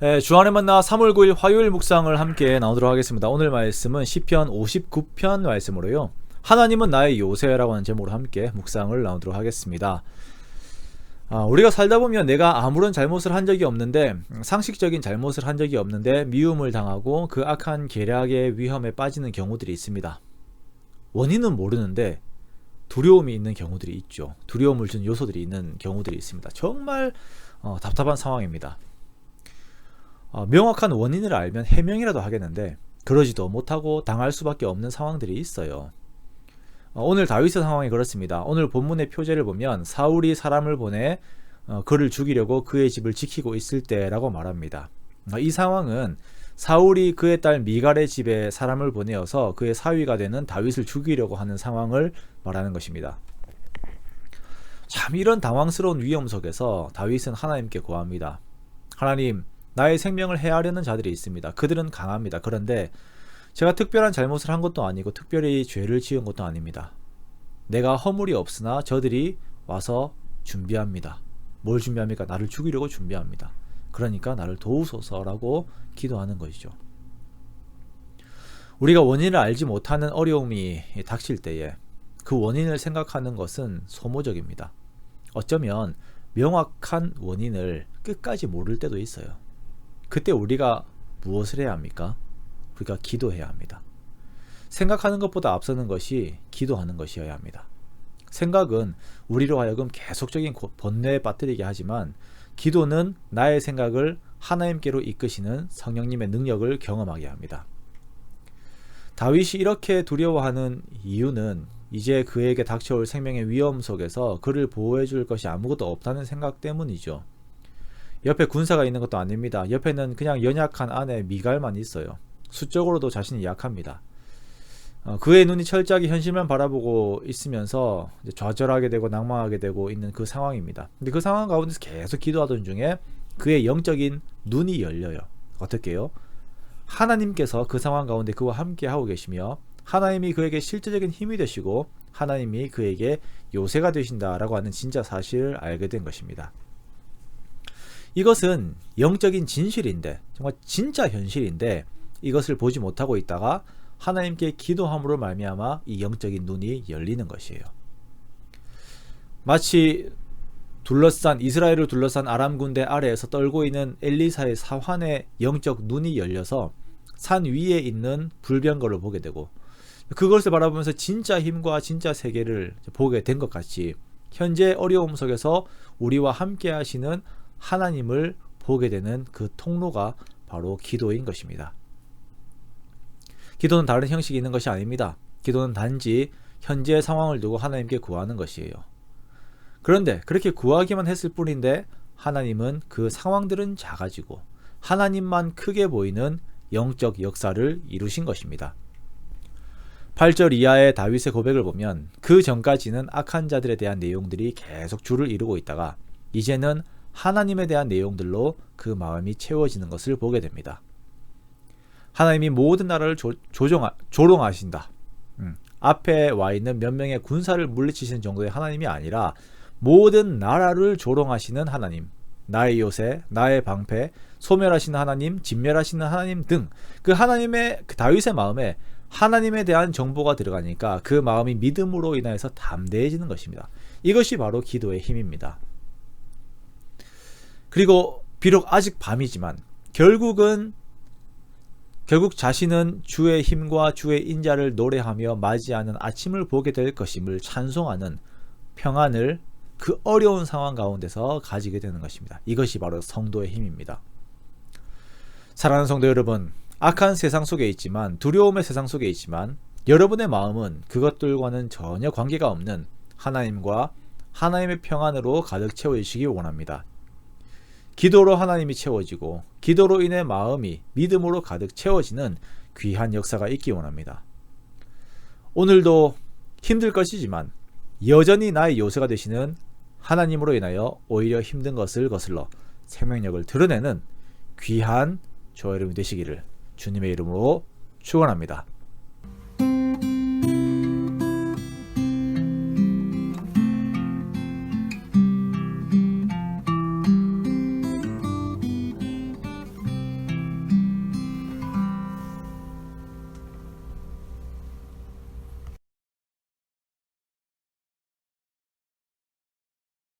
네, 주안에 만나 3월 9일 화요일 묵상을 함께 나누도록 하겠습니다. 오늘 말씀은 시편 59편 말씀으로요. 하나님은 나의 요새라고 하는 제목으로 함께 묵상을 나누도록 하겠습니다. 아, 우리가 살다 보면 내가 아무런 잘못을 한 적이 없는데 상식적인 잘못을 한 적이 없는데 미움을 당하고 그 악한 계략의 위험에 빠지는 경우들이 있습니다. 원인은 모르는데 두려움이 있는 경우들이 있죠. 두려움을 준 요소들이 있는 경우들이 있습니다. 정말 어, 답답한 상황입니다. 어, 명확한 원인을 알면 해명이라도 하겠는데 그러지도 못하고 당할 수밖에 없는 상황들이 있어요. 어, 오늘 다윗의 상황이 그렇습니다. 오늘 본문의 표제를 보면 사울이 사람을 보내 어, 그를 죽이려고 그의 집을 지키고 있을 때라고 말합니다. 어, 이 상황은 사울이 그의 딸 미갈의 집에 사람을 보내어서 그의 사위가 되는 다윗을 죽이려고 하는 상황을 말하는 것입니다. 참 이런 당황스러운 위험 속에서 다윗은 하나님께 구합니다. 하나님, 나의 생명을 해하려는 자들이 있습니다. 그들은 강합니다. 그런데 제가 특별한 잘못을 한 것도 아니고 특별히 죄를 지은 것도 아닙니다. 내가 허물이 없으나 저들이 와서 준비합니다. 뭘 준비합니까? 나를 죽이려고 준비합니다. 그러니까 나를 도우소서라고 기도하는 것이죠. 우리가 원인을 알지 못하는 어려움이 닥칠 때에 그 원인을 생각하는 것은 소모적입니다. 어쩌면 명확한 원인을 끝까지 모를 때도 있어요. 그때 우리가 무엇을 해야 합니까? 우리가 기도해야 합니다. 생각하는 것보다 앞서는 것이 기도하는 것이어야 합니다. 생각은 우리로 하여금 계속적인 번뇌에 빠뜨리게 하지만 기도는 나의 생각을 하나님께로 이끄시는 성령님의 능력을 경험하게 합니다. 다윗이 이렇게 두려워하는 이유는 이제 그에게 닥쳐올 생명의 위험 속에서 그를 보호해 줄 것이 아무것도 없다는 생각 때문이죠. 옆에 군사가 있는 것도 아닙니다. 옆에는 그냥 연약한 아내 미갈만 있어요. 수적으로도 자신이 약합니다. 어, 그의 눈이 철저하게 현실만 바라보고 있으면서 좌절하게 되고 낭망하게 되고 있는 그 상황입니다. 근데 그 상황 가운데서 계속 기도하던 중에 그의 영적인 눈이 열려요. 어떻게요? 하나님께서 그 상황 가운데 그와 함께 하고 계시며 하나님이 그에게 실제적인 힘이 되시고 하나님이 그에게 요새가 되신다라고 하는 진짜 사실을 알게 된 것입니다. 이것은 영적인 진실인데 정말 진짜 현실인데 이것을 보지 못하고 있다가 하나님께 기도함으로 말미암아 이 영적인 눈이 열리는 것이에요. 마치 둘러싼 이스라엘을 둘러싼 아람 군대 아래에서 떨고 있는 엘리사의 사환의 영적 눈이 열려서 산 위에 있는 불병거를 보게 되고 그것을 바라보면서 진짜 힘과 진짜 세계를 보게 된 것 같이 현재 어려움 속에서 우리와 함께 하시는 하나님을 보게 되는 그 통로가 바로 기도인 것입니다. 기도는 다른 형식이 있는 것이 아닙니다. 기도는 단지 현재의 상황을 두고 하나님께 구하는 것이에요. 그런데 그렇게 구하기만 했을 뿐인데 하나님은 그 상황들은 작아지고 하나님만 크게 보이는 영적 역사를 이루신 것입니다. 8절 이하의 다윗의 고백을 보면 그 전까지는 악한 자들에 대한 내용들이 계속 줄을 이루고 있다가 이제는 하나님에 대한 내용들로 그 마음이 채워지는 것을 보게 됩니다. 하나님이 모든 나라를 조, 조정 조롱하신다. 음, 앞에 와 있는 몇 명의 군사를 물리치시는 정도의 하나님이 아니라 모든 나라를 조롱하시는 하나님, 나의 요새, 나의 방패, 소멸하시는 하나님, 진멸하시는 하나님 등 그 하나님의 그 다윗의 마음에 하나님에 대한 정보가 들어가니까 그 마음이 믿음으로 인하여서 담대해지는 것입니다. 이것이 바로 기도의 힘입니다. 그리고 비록 아직 밤이지만 결국은 결국 자신은 주의 힘과 주의 인자를 노래하며 맞이하는 아침을 보게 될 것임을 찬송하는 평안을 그 어려운 상황 가운데서 가지게 되는 것입니다. 이것이 바로 성도의 힘입니다. 사랑하는 성도 여러분, 악한 세상 속에 있지만 두려움의 세상 속에 있지만 여러분의 마음은 그것들과는 전혀 관계가 없는 하나님과 하나님의 평안으로 가득 채워지시기 원합니다. 기도로 하나님이 채워지고 기도로 인해 마음이 믿음으로 가득 채워지는 귀한 역사가 있기 원합니다. 오늘도 힘들 것이지만 여전히 나의 요새가 되시는 하나님으로 인하여 오히려 힘든 것을 거슬러 생명력을 드러내는 귀한 저와 여러분이 되시기를 주님의 이름으로 축원합니다.